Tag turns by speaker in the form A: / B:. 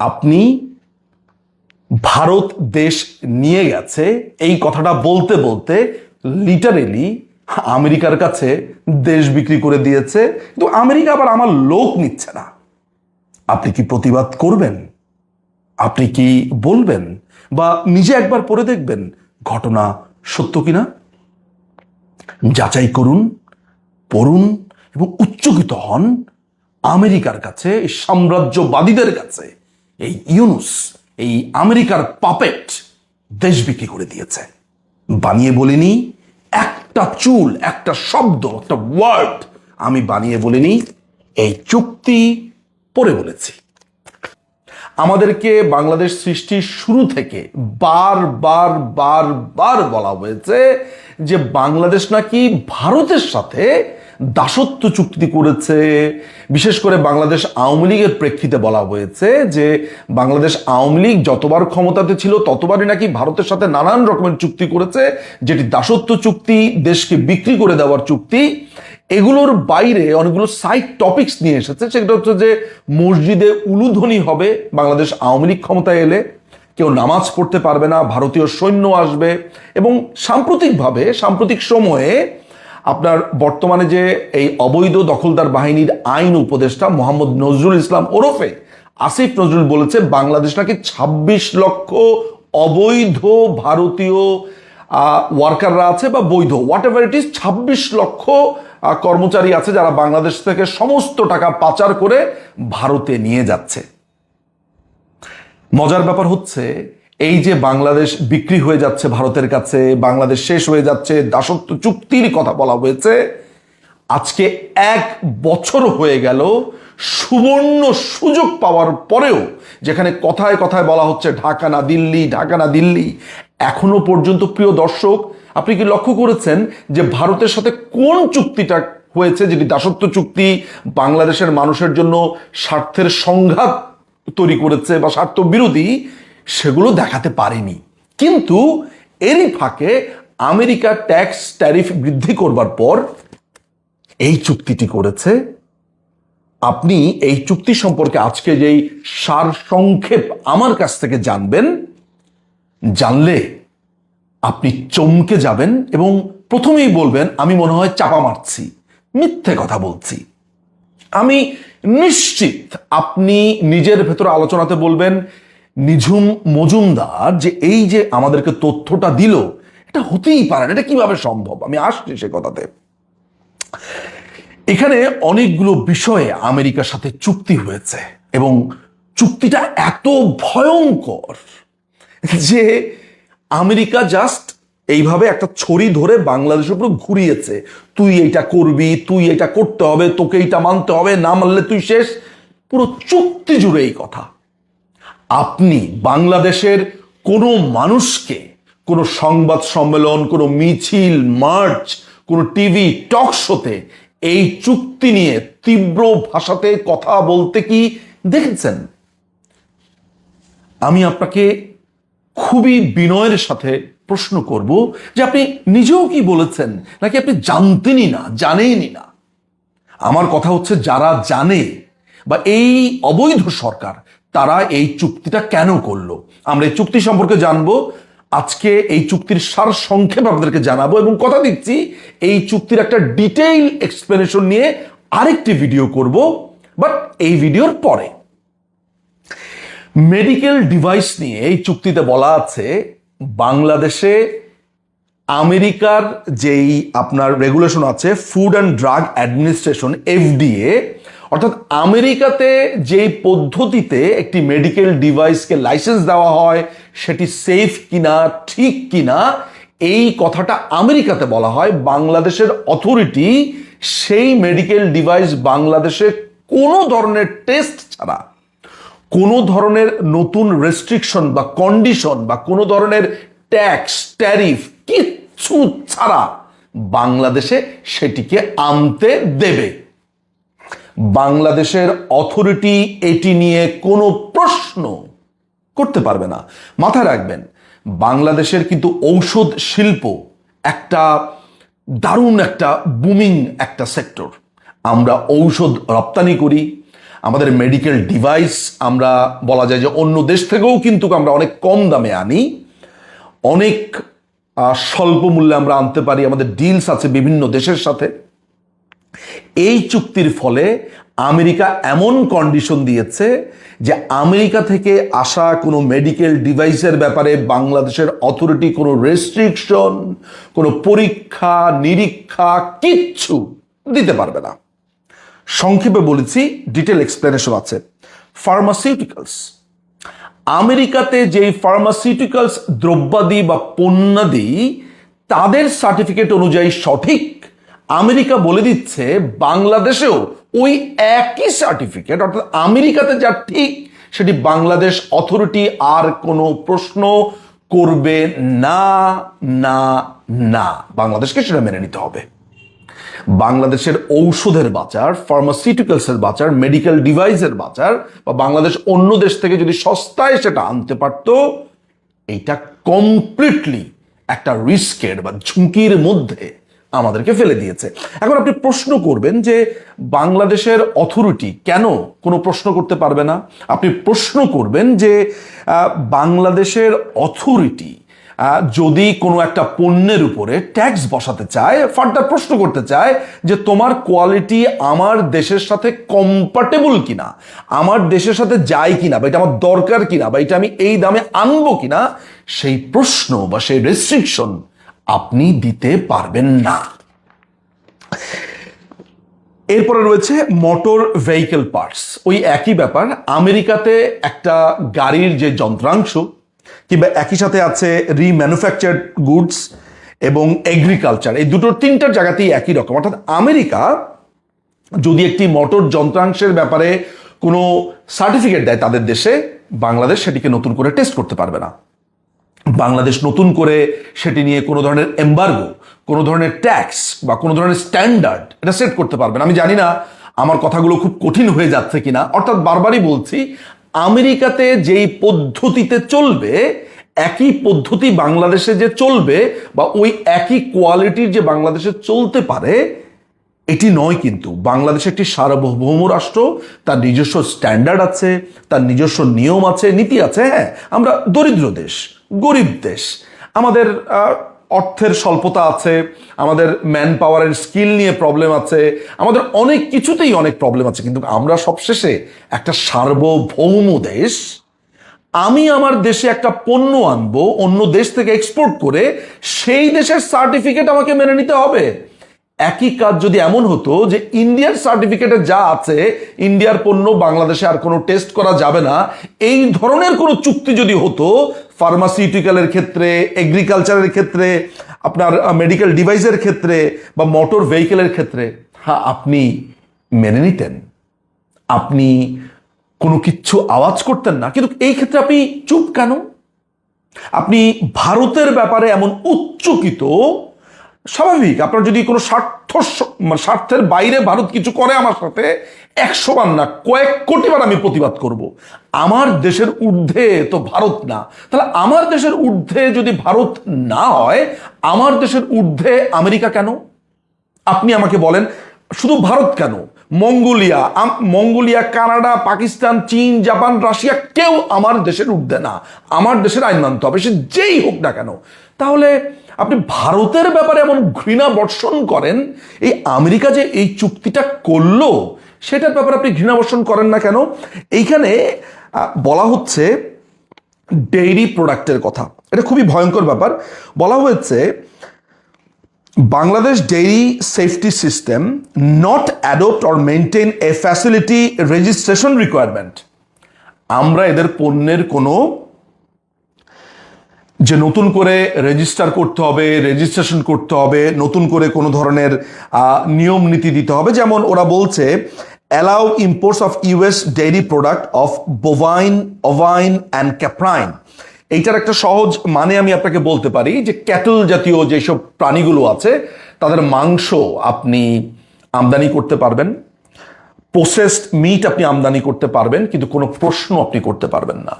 A: আপনি ভারত দেশ নিয়ে গেছে, এই কথাটা বলতে বলতে লিটারেলি আমেরিকার কাছে দেশ বিক্রি করে দিয়েছে, কিন্তু আমেরিকা আবার আমার লোক নিচ্ছে না। আপনি কি প্রতিবাদ করবেন? আপনি কি বলবেন? বা নিজে একবার পড়ে দেখবেন ঘটনা সত্য কিনা? যাচাই করুন, পড়ুন এবং উচ্চকিত হন আমেরিকার কাছে সাম্রাজ্যবাদীদের কাছে। এই ইউনুস, এই আমেরিকার পাপেট দেশ বিক্রি করে দিয়েছে। বানিয়ে বলিনি, একটা চুল, একটা শব্দ, একটা ওয়ার্ড আমি বানিয়ে বলিনি, এই চুক্তি পড়ে বলেছি। আমাদেরকে বাংলাদেশ সৃষ্টির শুরু থেকে বার বার বার বার বলা হয়েছে যে বাংলাদেশ নাকি ভারতের সাথে দাসত্ব চুক্তি করেছে। বিশেষ করে বাংলাদেশ আওয়ামী লীগের প্রেক্ষিতে বলা হয়েছে যে, বাংলাদেশ আওয়ামী লীগ যতবার ক্ষমতাতে ছিল, ততবারই নাকি ভারতের সাথে নানান রকমের চুক্তি করেছে, যেটি দাসত্ব চুক্তি, দেশকে বিক্রি করে দেওয়ার চুক্তি। এগুলোর বাইরে অনেকগুলো সাইড টপিক্স নিয়ে এসেছে, সেটা হচ্ছে যে, মসজিদে উলুধ্বনি হবে, বাংলাদেশ আওয়ামী লীগ ক্ষমতায় এলে। কেউ নামাজ পড়তে পারবে না, ভারতীয় সৈন্য আসবে এবং সাম্প্রতিকভাবে, সাম্প্রতিক সময়ে আপনার বর্তমানে যে এই অবৈধ দখলদার বাহিনীর আইন উপদেষ্টা মোহাম্মদ নজরুল ইসলাম ওরফে আসিফ নজরুল বলেছে বাংলাদেশ নাকি ছাব্বিশ লক্ষ অবৈধ ভারতীয় ওয়ার্কাররা আছে বা বৈধ হোয়াট এভার ইট ইস ছাব্বিশ লক্ষ কর্মচারী আছে যারা বাংলাদেশ থেকে সমস্ত টাকা পাচার করে ভারতে নিয়ে যাচ্ছে। মজার ব্যাপার হচ্ছে এই যে বাংলাদেশ বিক্রি হয়ে যাচ্ছে ভারতের কাছে, বাংলাদেশ শেষ হয়ে যাচ্ছে, দাসত্ব চুক্তির কথা বলা হয়েছে, আজকে এক বছর হয়ে গেল সুবর্ণ সুযোগ পাওয়ার পরেও যেখানে কথায় কথায় বলা হচ্ছে ঢাকা না দিল্লি, ঢাকা না দিল্লি, এখনও পর্যন্ত প্রিয় দর্শক, আপনি কি লক্ষ্য করেছেন যে ভারতের সাথে কোন চুক্তিটা হয়েছে যেটি দাসত্ব চুক্তি বাংলাদেশের মানুষের জন্য স্বার্থের সংঘাত তৈরি করেছে বা স্বার্থ বিরোধী সেগুলো দেখাতে পারেনি। কিন্তু এরই ফাঁকে আমেরিকা ট্যাক্স ট্যারিফ বৃদ্ধি করবার পর এই চুক্তিটি করেছে। আপনি এই চুক্তি সম্পর্কে আজকে যেই সার সংক্ষেপ আমার কাছ থেকে জানবেন, জানলে আপনি চমকে যাবেন এবং প্রথমেই বলবেন, আমি মনে হয় চাপা মারছি, মিথ্যে কথা বলছি। আমি নিশ্চিত আপনি নিজের ভেতরে আলোচনাতে বলবেন নিঝুম মজুমদার যে এই যে আমাদেরকে তথ্যটা দিল, এটা হতেই পারে না, এটা কীভাবে সম্ভব? আমি আসছি সে কথাতে। এখানে অনেকগুলো বিষয়ে আমেরিকার সাথে চুক্তি হয়েছে এবং চুক্তিটা এত ভয়ঙ্কর যে আমেরিকা জাস্ট এইভাবে একটা ছড়ি ধরে বাংলাদেশের উপর ঘুরিয়েছে। তুই এইটা করবি, তুই এটা করতে হবে, তোকে এইটা মানতে হবে, না মানলে তুই শেষ। পুরো চুক্তি জুড়ে এই কথা। আপনি বাংলাদেশের কোনো মানুষকে কোনো সংবাদ সম্মেলন, কোনো মিছিল, মার্চ, কোনো টিভি টক শোতে এই চুক্তি নিয়ে তীব্র ভাষাতে কথা বলতে কি দেখেছেন? আমি আপনাকে খুবই বিনয়ের সাথে প্রশ্ন করব যে আপনি নিজেও কি বলেছেন নাকি আপনি জানতেনই না জানেনই না? আমার কথা হচ্ছে যারা জানে বা এই অবৈধ সরকার তারা এই চুক্তিটা কেন করল? আমরা এই চুক্তি সম্পর্কে জানব। আজকে এই চুক্তির সার সংক্ষেপ আপনাদেরকে জানাব এবং কথা দিচ্ছি, এই চুক্তির একটা ডিটেইল এক্সপ্লেনেশন নিয়ে আরেকটি ভিডিও করব বাট এই ভিডিওর পরে। মেডিকেল ডিভাইস নিয়ে এই চুক্তিতে বলা আছে, বাংলাদেশে আমেরিকার যেই আপনার রেগুলেশন আছে food and drug administration FDA অর্থাৎ আমেরিকাতে যেই পদ্ধতিতে একটি মেডিকেল ডিভাইসকে লাইসেন্স দেওয়া হয়, সেটি সেফ কিনা, ঠিক কিনা, এই কথাটা আমেরিকাতে বলা হয়। বাংলাদেশের অথরিটি সেই মেডিকেল ডিভাইস বাংলাদেশে কোনো ধরনের টেস্ট ছাড়া, কোনো ধরনের নতুন রেস্ট্রিকশন বা কন্ডিশন বা কোনো ধরনের ট্যাক্স ট্যারিফ কিচ্ছু ছাড়া বাংলাদেশে সেটিকে আনতে দেবে। বাংলাদেশের অথরিটি এটি নিয়ে কোনো প্রশ্ন করতে পারবে না। মাথায় রাখবেন, বাংলাদেশের কিন্তু ঔষধ শিল্প একটা দারুণ একটা বুমিং একটা সেক্টর আমরা ঔষধ রপ্তানি করি, আমাদের মেডিকেল ডিভাইস আমরা বলা যায় যে অন্য দেশ থেকেও কিন্তু আমরা অনেক কম দামে আনি। অনেক স্বল্প মূল্যে আমরা আনতে পারি, আমাদের ডিলস আছে বিভিন্ন দেশের সাথে। এই চুক্তির ফলে আমেরিকা এমন কন্ডিশন দিয়েছে যে আমেরিকা থেকে আসা কোনো মেডিকেল ডিভাইসের ব্যাপারে বাংলাদেশের অথরিটি কোনো রেস্ট্রিকশন কোনো পরীক্ষা, নিরীক্ষা কিচ্ছু দিতে পারবে না। সংক্ষেপে বলেছি ডিটেল এক্সপ্লেনেশন আছে। ফার্মাসিউটিক্যালস আমেরিকাতে যেই ফার্মাসিউটিক্যালস দ্রব্যাদি বা পণ্যাদি, তাদের সার্টিফিকেট অনুযায়ী সঠিক আমেরিকা বলে দিচ্ছে বাংলাদেশেও ওই একই সার্টিফিকেট অর্থাৎ আমেরিকাতে যা ঠিক, সেটি বাংলাদেশ অথরিটি আর কোনো প্রশ্ন করবে না না না। বাংলাদেশকে সেটা মেনে নিতে হবে। বাংলাদেশের ঔষধের বাজার ফার্মাসিউটিক্যালসের বাজার মেডিকেল ডিভাইসের বাজার, বা বাংলাদেশ অন্য দেশ থেকে যদি সস্তায় সেটা আনতে পারত, এইটা কমপ্লিটলি একটা রিস্কের বা ঝুঁকির মধ্যে আমাদেরকে ফেলে দিয়েছে। এখন আপনি প্রশ্ন করবেন যে বাংলাদেশের অথরিটি কেন কোনো প্রশ্ন করতে পারবে না? আপনি প্রশ্ন করবেন যে বাংলাদেশের অথরিটি যদি কোনো একটা পণ্যের উপরে ট্যাক্স বসাতে চায় ফার্দার প্রশ্ন করতে চায় যে তোমার কোয়ালিটি আমার দেশের সাথে কম্পাটেবল কিনা, আমার দেশের সাথে যায় কিনা, বা এটা আমার দরকার কিনা, বা এটা আমি এই দামে আনব কিনা, সেই প্রশ্ন বা সেই রেস্ট্রিকশন আপনি দিতে পারবেন না। এরপরে রয়েছে মোটর ভেহিকেল পার্টস। ওই একই ব্যাপার, আমেরিকাতে একটা গাড়ির যে যন্ত্রাংশ, কিংবা একই সাথে আছে রিম্যানুফ্যাকচার্ড গুডস এবং এগ্রিকালচার এই দুটোর তিনটার জায়গাতেই একই রকম। অর্থাৎ আমেরিকা যদি একটি মোটর যন্ত্রাংশের ব্যাপারে কোনো সার্টিফিকেট দেয় তাদের দেশে, বাংলাদেশ সেটিকে নতুন করে টেস্ট করতে পারবে না। বাংলাদেশ নতুন করে সেটি নিয়ে কোনো ধরনের এম্বার্গো কোনো ধরনের ট্যাক্স বা কোনো ধরনের স্ট্যান্ডার্ড এটা সেট করতে পারবে না। আমি জানি না আমার কথাগুলো খুব কঠিন হয়ে যাচ্ছে কিনা। অর্থাৎ বারবারই বলছি, আমেরিকাতে যেই পদ্ধতিতে চলবে, একই পদ্ধতি বাংলাদেশে যে চলবে বা ওই একই কোয়ালিটির যে বাংলাদেশে চলতে পারে, এটি নয় কিন্তু। বাংলাদেশ একটি সার্বভৌম রাষ্ট্র, তার নিজস্ব স্ট্যান্ডার্ড আছে, তার নিজস্ব নিয়ম আছে, নীতি আছে হ্যাঁ আমরা দরিদ্র দেশ। গরিব দেশ। আমাদের অর্থের স্বল্পতা আছে, আমাদের ম্যান পাওয়ারের স্কিল নিয়ে প্রবলেম আছে, আমাদের অনেক কিছুতেই অনেক প্রবলেম আছে। কিন্তু আমরা সবশেষে একটা সার্বভৌম দেশ। আমি আমার দেশে একটা পণ্য আনব, অন্য দেশ থেকে এক্সপোর্ট করে, সেই দেশের সার্টিফিকেট আমাকে মেনে নিতে হবে। একই কাজ যদি এমন হতো যে ইন্ডিয়ার সার্টিফিকেটে যা আছে ইন্ডিয়ার পণ্য, বাংলাদেশে আর কোনো টেস্ট করা যাবে না, এই ধরনের কোনো চুক্তি যদি হতো ফার্মাসিউটিক্যালের ক্ষেত্রে এগ্রিকালচারের ক্ষেত্রে, আপনার মেডিকেল ডিভাইসের ক্ষেত্রে বা মোটর ভেহিকেলের ক্ষেত্রে হ্যাঁ আপনি মেনে নিতেন। আপনি কোনো কিচ্ছু আওয়াজ করতেন না। কিন্তু এই ক্ষেত্রে আপনি চুপ কেন? আপনি ভারতের ব্যাপারে এমন উচ্চকিত স্বাভাবিক। আপনার যদি কোনো স্বার্থ মানে স্বার্থের বাইরে ভারত কিছু করে আমার সাথে, একশো বার না, কয়েক কোটি বার আমি প্রতিবাদ করব। আমার দেশের ঊর্ধ্বে তো ভারত না। তাহলে আমার দেশের ঊর্ধ্বে যদি ভারত না হয়, আমার দেশের ঊর্ধ্বে আমেরিকা কেন? আপনি আমাকে বলেন, শুধু ভারত কেন? মঙ্গোলিয়া মঙ্গোলিয়া, কানাডা, পাকিস্তান, চীন, জাপান, রাশিয়া, কেউ আমার দেশের ঊর্ধ্বে না। আমার দেশের আইন মানতে হবে, সে যেই হোক না কেন। তাহলে আপনি ভারতের ব্যাপারে এমন ঘৃণা বর্ষণ করেন, এই আমেরিকা যে এই চুক্তিটা করল, সেটার ব্যাপারে আপনি ঘৃণা বর্ষণ করেন না কেন? এইখানে বলা হচ্ছে ডেইরি প্রোডাক্টের কথা। এটা খুবই ভয়ঙ্কর ব্যাপার। বলা হয়েছে, Bangladesh dairy safety system not adopt or maintain a facility registration requirement আমরা এদের পণ্যের কোনো যে নতুন করে রেজিস্টার করতে হবে রেজিস্ট্রেশন করতে হবে, নতুন করে কোনো ধরনের নিয়ম নীতি দিতে হবে। যেমন ওরা বলছে allow imports of US dairy product of bovine ovine and caprine এইটার একটা সহজ মানে আমি আপনাকে বলতে পারি যে ক্যাটল জাতীয় যেসব প্রাণীগুলো আছে, তাদের মাংস আপনি আমদানি করতে পারবেন। প্রসেসড মিট আপনি আমদানি করতে পারবেন, কিন্তু কোনো প্রশ্ন আপনি করতে পারবেন না।